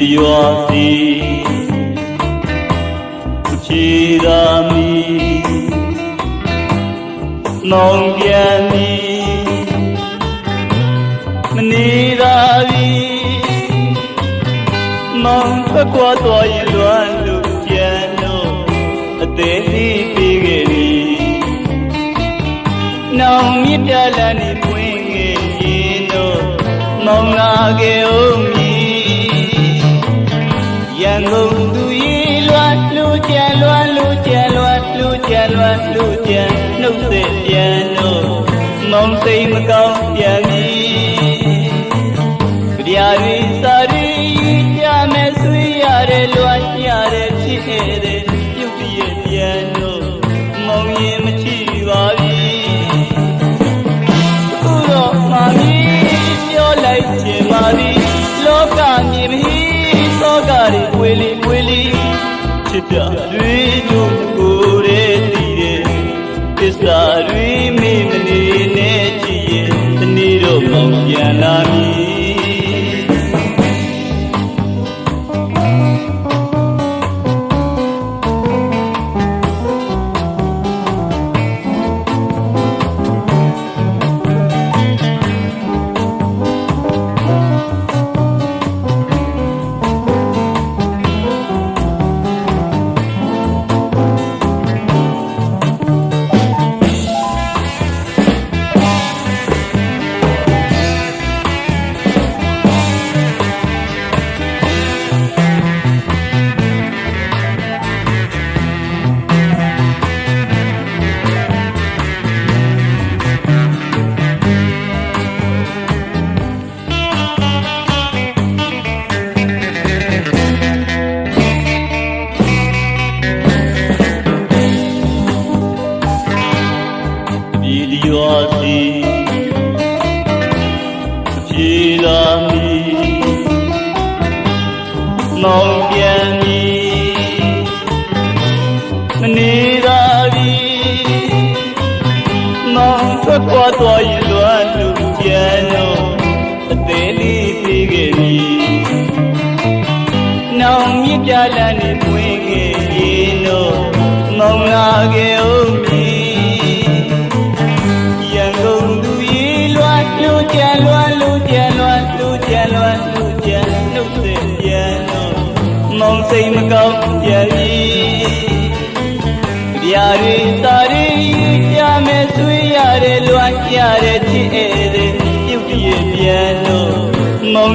လျော်စီချီသာမီနောင်ပြန်မီမနေသာပြီမောင်ထွက်ခွာသွားရင်လွမ်းလို့ပြန်တော့အသေးသေးပြီးခဲ့ပြီနောင်မြစ်ပြလန်းနေပွင့်ခဲ့ရင်တော့မောင်လာခဲ့ဦး တ်လူကြံနှုတ်ဆက်ပြန်တော့မောင်စိတ်မကောင်းပြန်ပြီကြရာရီစာရီကြမဲ့ဆွေးရတယ်လွှတ်ရတယ်ဖြစ်ခဲ့တဲ့ပြုတ်ပြည့်ပြန်တော့မောင်ရင်မချီပါပြီခုတော့မမီပြောလိုက်ချင်ပါသည်လောကမြင်မီသောကတွေဝေလီဝေလီချစ်ပြတွေတို့ ဒီလျော်စီဖြေလာမီမောင်ပြန်မီမနေသာပြီမောင်ထွက်ခွာသွားရ မောင်စိတ်မကောင်းပြန်ပြီကြရာရီသာရီကြမဲ့ဆွေးရတယ်လွှတ်ရတယ်ချစ်ဧတဲ့ပြုတ်ပြည့်ပြန်တော့မော